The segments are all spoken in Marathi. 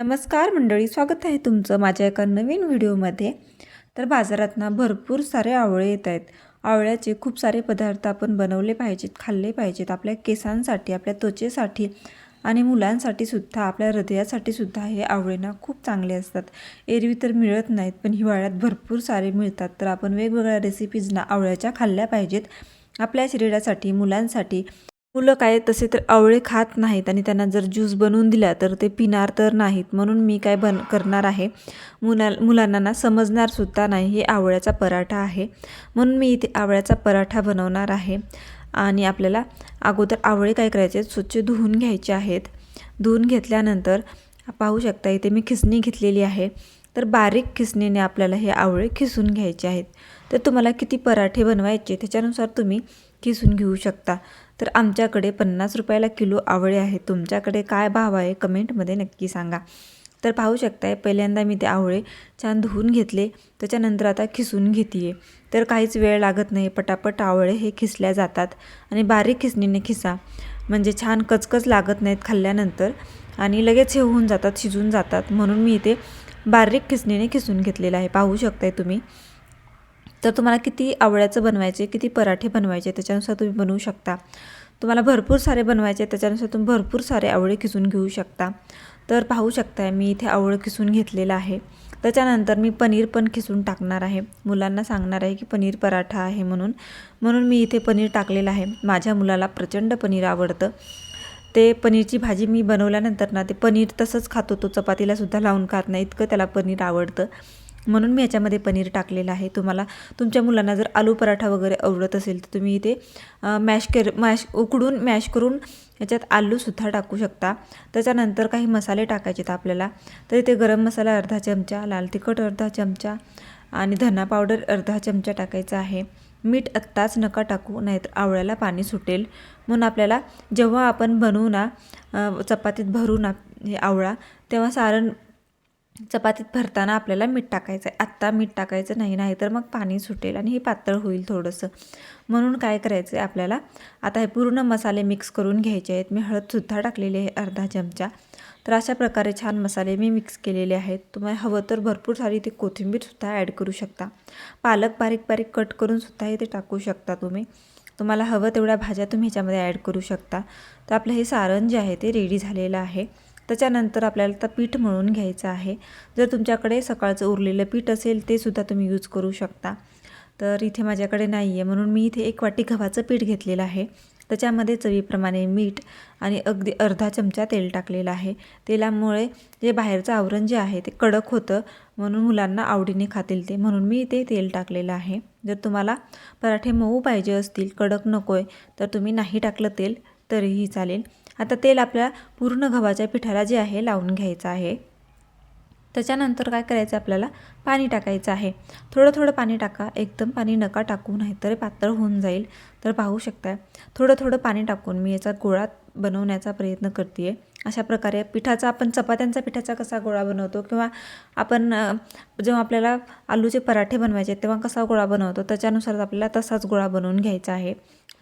नमस्कार मंडळी स्वागत आहे तुमचं माझ्या एका नवीन व्हिडिओमध्ये. तर बाजारात ना भरपूर सारे आवळे येत आहेत. आवळ्याचे खूप सारे पदार्थ आपण बनवले पाहिजेत खाल्ले पाहिजेत आपल्या केसांसाठी आपल्या त्वचेसाठी आणि मुलांसाठी सुद्धा आपल्या हृदयासाठी सुद्धा हे आवळेना खूप चांगले असतात. एरवी तर मिळत नाहीत पण हिवाळ्यात भरपूर सारे मिळतात. तर आपण वेगवेगळ्या रेसिपीजना आवळ्याच्या खाल्ल्या पाहिजेत. आपल्या शरीरासाठी मुलांसाठी मुलं काय तसे तर आवळे खात नाहीत आणि त्यांना जर ज्यूस बनवून दिला तर ते पिणार तर नाहीत. म्हणून मी काय बन करणार आहे? मुला मुलांना ना समजणारसुद्धा नाही. हे आवळ्याचा पराठा आहे. म्हणून मी इथे आवळ्याचा पराठा बनवणार आहे. आणि आपल्याला अगोदर आवळे काय करायचे? स्वच्छ धुवून घ्यायचे आहेत. धुवून घेतल्यानंतर पाहू शकता इथे मी खिसणी घेतलेली आहे. तर बारीक खिसणीने आपल्याला हे आवळे खिसून घ्यायचे आहेत. तर तुम्हाला किती पराठे बनवायचे त्याच्यानुसार तुम्ही खिसून घेऊ शकता. तर आमच्याकडे पन्नास रुपयाला किलो आवळे आहे. तुमच्याकडे काय भाव आहे? कमेंटमध्ये नक्की सांगा. तर पाहू शकताय पहिल्यांदा मी ते आवळे छान धुवून घेतले. त्याच्यानंतर आता खिसून घेते आहे तर काहीच वेळ लागत नाही. पटापट आवळे हे खिसल्या जातात आणि बारीक खिसणीने खिसा. म्हणजे छान कचकच लागत नाहीत खाल्ल्यानंतर आणि लगेच हे होऊन जातात शिजून जातात. म्हणून मी इथे बारीक खिसणीने खिसून घेतलेलं आहे. पाहू शकताय तुम्ही. तर तुम्हाला किती आवळ्याचं बनवायचे किती पराठे बनवायचे त्याच्यानुसार तुम्ही बनवू शकता. तुम्हाला भरपूर सारे बनवायचे त्याच्यानुसार तुम्ही भरपूर सारे आवळे किसून घेऊ शकता. तर पाहू शकताय मी इथे आवळं किसून घेतलेलं आहे. त्याच्यानंतर मी पनीर पण खिसून टाकणार आहे. मुलांना सांगणार आहे की पनीर पराठा आहे म्हणून. म्हणून मी इथे पनीर टाकलेलं आहे. माझ्या मुलाला प्रचंड पनीर आवडतं. ते पनीरची भाजी मी बनवल्यानंतर ना ते पनीर तसंच खातो. तो चपातीलासुद्धा लावून खात नाही इतकं त्याला पनीर आवडतं. म्हणून मी याच्यामध्ये पनीर टाकलेलं आहे. तुम्हाला तुमच्या मुलांना जर आलू पराठा वगैरे आवडत असेल तर तुम्ही इथे मॅश कर मॅश उकडून मॅश करून याच्यात आलूसुद्धा टाकू शकता. त्याच्यानंतर काही मसाले टाकायचे आहेत आपल्याला. तर इथे गरम मसाला अर्धा चमचा लाल तिखट अर्धा चमचा आणि धना पावडर अर्धा चमचा टाकायचा आहे. मीठ आत्ताच नका टाकू नाहीतर आवळ्याला पाणी सुटेल. म्हणून आपल्याला जेव्हा आपण बनवू ना चपातीत भरू ना हे आवळा तेव्हा सारण चपातीत भरताना आपल्याला मीठ टाकायचं आहे आत्ता मीठ टाकायचं नाही नाही तर मग पाणी सुटेल आणि हे पातळ होईल थोडंसं. म्हणून काय करायचं आहे आपल्याला? आता हे पूर्ण मसाले मिक्स करून घ्यायचे आहेत. मी हळदसुद्धा टाकलेली आहे अर्धा चमचा. तर अशा प्रकारे छान मसाले मी मिक्स केलेले आहेत. तुम्हाला हवं तर भरपूर सारी ते कोथिंबीरसुद्धा ॲड करू शकता. पालक बारीक बारीक कट करूनसुद्धा ते टाकू शकता तुम्ही. तुम्हाला हवं तेवढ्या भाज्या तुम्ही ह्याच्यामध्ये ॲड करू शकता. तर आपलं हे सारण जे आहे ते रेडी झालेलं आहे. त्याच्यानंतर आपल्याला आता पीठ मळून घ्यायचं आहे. जर तुमच्याकडे सकाळचं उरलेलं पीठ असेल ते सुद्धा तुम्ही यूज करू शकता. तर इथे माझ्याकडे नाही आहे म्हणून मी इथे एक वाटी गव्हाचं पीठ घेतलेलं आहे. त्याच्यामध्ये चवीप्रमाणे मीठ आणि अगदी अर्धा चमचा तेल टाकलेलं आहे. तेलामुळे जे बाहेरचं आवरण जे आहे ते कडक होतं. म्हणून मुलांना आवडीने खातील ते. म्हणून मी इथे तेल टाकलेलं आहे. जर तुम्हाला पराठे मऊ पाहिजे असतील कडक नको आहे तर तुम्ही नाही टाकलं तेल तरीही चालेल. आता तेल आपल्या पूर्ण गव्हाच्या पिठाला जे आहे लावून घ्यायचं आहे. त्याच्यानंतर काय करायचं आपल्याला? पाणी टाकायचं आहे. थोडं थोडं पाणी टाका. एकदम पाणी नका टाकू नाही तर पातळ होऊन जाईल. तर पाहू शकता थोडं थोडं पाणी टाकून मी याचा गोळा बनवण्याचा प्रयत्न करते आहे अशा प्रकारे पिठाचा आपण चपात्यांचा पिठाचा कसा गोळा बनवतो किंवा आपण जेव्हा आपल्याला आलूचे पराठे बनवायचे तेव्हा कसा गोळा बनवतो त्याच्यानुसार आपल्याला तसाच गोळा बनवून घ्यायचा आहे.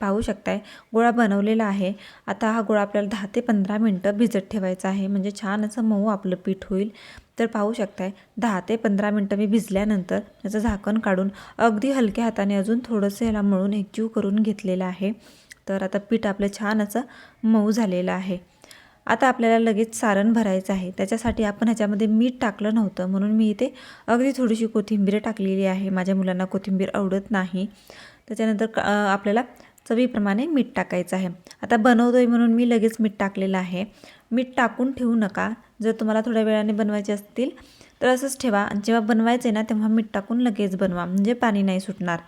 पाहू शकताय. गोळा बनवलेला आहे. आता हा गोळा आपल्याला दहा ते पंधरा मिनटं भिजत ठेवायचा आहे. म्हणजे छान असं मऊ आपलं पीठ होईल. तर पाहू शकताय दहा ते पंधरा मिनटं मी भिजल्यानंतर त्याचं झाकण काढून अगदी हलक्या हाताने अजून थोडंसं याला मळून एकजीव करून घेतलेलं आहे. तर आता पीठ आपलं छान असं मऊ झालेलं आहे. आता आपल्याला लगेच सारण भरायचं आहे. त्याच्यासाठी आपण ह्याच्यामध्ये मीठ टाकलं नव्हतं. म्हणून मी इथे अगदी थोडीशी कोथिंबीर टाकलेली आहे. माझ्या मुलांना कोथिंबीर आवडत नाही. त्याच्यानंतर आपल्याला चवीप्रमाणे मीठ टाकायचं आहे. आता बनवतो आहे म्हणून मी लगेच मीठ टाकलेलं आहे. मीठ टाकून ठेवू नका. जर तुम्हाला थोड्या वेळाने बनवायचे असतील तर असंच ठेवा. आणि जेव्हा आहे ना तेव्हा मीठ टाकून लगेच बनवा. म्हणजे पाणी नाही सुटणार.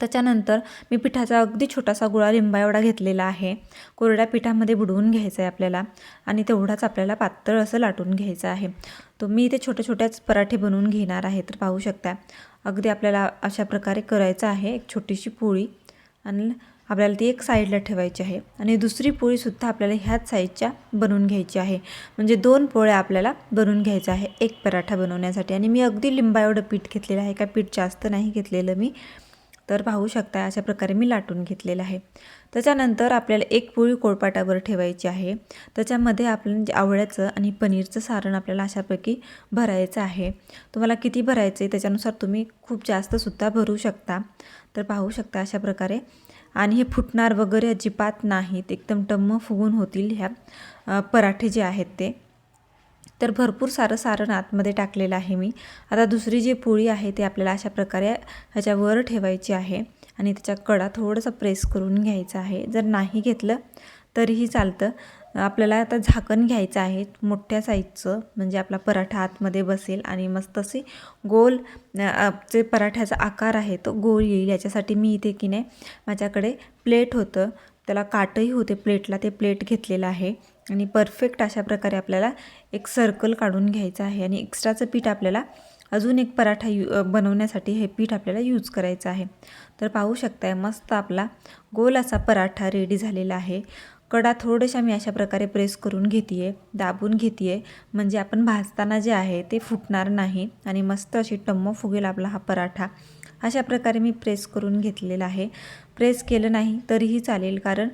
त्याच्यानंतर मी पिठाचा अगदी छोटासा गोळा लिंबा एवढा घेतलेला आहे. कोरड्या पिठामध्ये बुडवून घ्यायचं आहे आपल्याला. आणि तेवढाच आपल्याला पातळ असं लाटून घ्यायचं आहे. तो मी इथे छोट्या छोट्याच पराठे बनवून घेणार आहे तर पाहू शकता अगदी आपल्याला अशा प्रकारे करायचं आहे. एक छोटीशी पोळी. आणि आपल्याला ती एक साईडला ठेवायची आहे. आणि दुसरी पोळीसुद्धा आपल्याला ह्याच साईजच्या बनवून घ्यायची आहे. म्हणजे दोन पोळ्या आपल्याला बनवून घ्यायच्या आहे. एक पराठा बनवण्यासाठी. आणि मी अगदी लिंबा एवढं पीठ घेतलेलं आहे. का पीठ जास्त नाही घेतलेलं मी. तर पाहू शकता अशा प्रकारे मी लाटून घेतलेलं आहे. त्याच्यानंतर आपल्याला एक पोळी कोळपाटावर ठेवायची आहे. त्याच्यामध्ये आपण जे आवळ्याचं आणि पनीरचं सारण आपल्याला अशापैकी भरायचं आहे. तुम्हाला किती भरायचं आहे त्याच्यानुसार तुम्ही खूप जास्तसुद्धा भरू शकता. तर पाहू शकता अशा प्रकारे. आणि हे फुटणार वगैरे अजिबात नाहीत एकदम टम्म फुगून होतील ह्या पराठे जे आहेत ते. तर भरपूर सारं सारण आतमध्ये टाकलेलं आहे मी. आता दुसरी जी पोळी आहे ती आपल्याला अशा प्रकारे ह्याच्यावर ठेवायची आहे आणि त्याच्या कडा थोडंसं प्रेस करून घ्यायचं आहे. जर नाही घेतलं तरीही चालतं. आपल्याला आता झाकण घ्यायचं आहे मोठ्या साईजचं म्हणजे आपला पराठा आतमध्ये बसेल आणि मस्त असे गोल जे पराठ्याचा आकार आहे तो गोल येईल. याच्यासाठी मी इथे की नाही माझ्याकडे प्लेट होतं. त्याला काटही होते प्लेटला ते प्लेट घेतलेलं आहे. आणि परफेक्ट अशा प्रकारे आपल्याला एक सर्कल काढून घ्यायचं आहे आणि एक्स्ट्राचं पीठ आपल्याला अजून एक पराठा यू बनवण्यासाठी हे पीठ आपल्याला यूज करायचं आहे. तर पाहू शकताय मस्त आपला गोल असा पराठा रेडी झालेला आहे. कडा थोड्याशा मी अशा प्रकारे प्रेस करून घेते आहे दाबून घेते आहे म्हणजे आपण भाजताना जे आहे ते फुटणार नाही आणि मस्त अशी टम्म फुगेल आपला हा पराठा. अशा प्रकारे मी प्रेस करून घेतलेला आहे. प्रेस केलं नाही तरीही चालेल कारण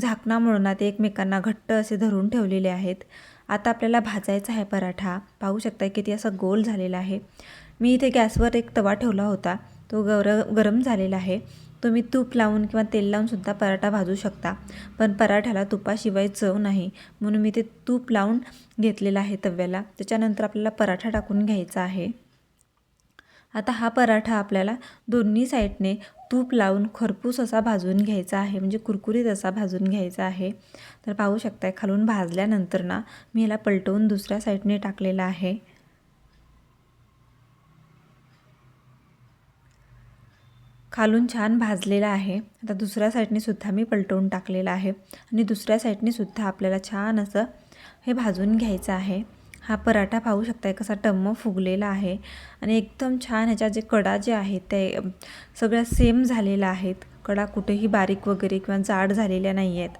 झाकणा म्हणून ते एकमेकांना घट्ट असे धरून ठेवलेले आहेत. आता आपल्याला भाजायचा आहे पराठा. पाहू शकता किती असा गोल झालेला आहे. मी इथे गॅसवर एक तवा ठेवला होता. तो गर गरम झालेला आहे. तुम्ही तूप लावून किंवा तेल लावूनसुद्धा पराठा भाजू शकता. पण पराठ्याला तुपाशिवाय चव नाही. म्हणून मी ते तूप लावून घेतलेलं आहे तव्याला. त्याच्यानंतर आपल्याला पराठा टाकून घ्यायचा आहे. आता हा पराठा आपल्याला दोन्ही साईडने तूप लावून खरपूस असा भाजून घ्यायचा आहे म्हणजे कुरकुरीत असा भाजून घ्यायचा आहे. तर पाहू शकताय खालून भाजल्यानंतर ना मी याला पलटवून दुसऱ्या साईडने टाकलेला आहे. खालून छान भाजलेला आहे. आता दुसऱ्या साईडने सुद्धा मी पलटवून टाकलेला आहे. आणि दुसऱ्या साईडने सुद्धा आपल्याला छान असं हे भाजून घ्यायचं आहे. हा पराठा पाहू शकताय कसा टम्म फुगलेला आहे. आणि एकदम छान ह्याच्या जे कडा जे आहेत ते सगळ्या सेम झालेल्या आहेत. कडा कुठेही बारीक वगैरे किंवा जाड झालेल्या नाही आहेत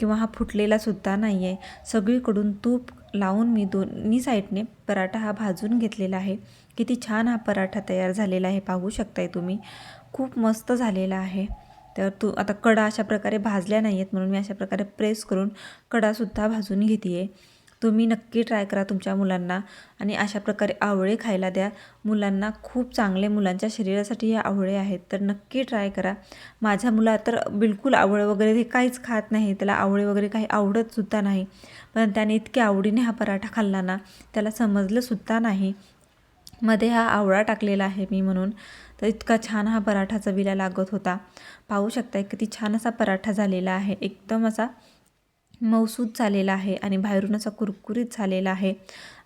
किंवा हा फुटलेलासुद्धा नाही आहे सगळीकडून तूप लावून मी दोन्ही साईडने पराठा हा भाजून घेतलेला आहे. किती छान हा पराठा तयार झालेला आहे पाहू शकताय तुम्ही. खूप मस्त झालेला आहे. तर तू आता कडा अशा प्रकारे भाजल्या नाही आहेत म्हणून मी अशा प्रकारे प्रेस करून कडासुद्धा भाजून घेते आहे तुम्ही नक्की ट्राय करा तुमच्या मुलांना आणि अशा प्रकारे आवळे खायला द्या. मुलांना खूप चांगले मुलांच्या शरीरासाठी हे आवळे आहेत तर नक्की ट्राय करा. माझ्या मुला तर बिलकुल आवळे वगैरे हे काहीच खात नाही त्याला आवळे वगैरे काही आवडतसुद्धा नाही. पण त्याने इतक्या आवडीने हा पराठा खाल्ला ना त्याला समजलंसुद्धा नाही. मध्ये हा आवळा टाकलेला आहे मी म्हणून तर इतका छान हा पराठा चवीला लागत होता. पाहू शकताय किती छान असा पराठा झालेला आहे. एकदम असा मौसूद झालेला आहे आणि बाहेरून असा कुरकुरीत झालेला आहे.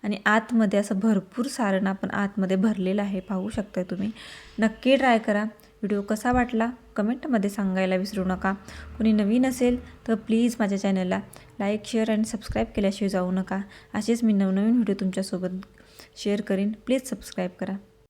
आणि आतमध्ये असं भरपूर सारण आपण आतमध्ये भरलेलं आहे. पाहू शकता तुम्ही. नक्की ट्राय करा. व्हिडिओ कसा वाटला? कमेंटमध्ये सांगायला विसरू नका. कोणी नवीन असेल तर प्लीज माझ्या चॅनलला लाईक शेअर आणि सबस्क्राईब केल्याशिवाय जाऊ नका. असेच मी नवनवीन व्हिडिओ तुमच्यासोबत शेअर करीन. प्लीज सबस्क्राईब करा.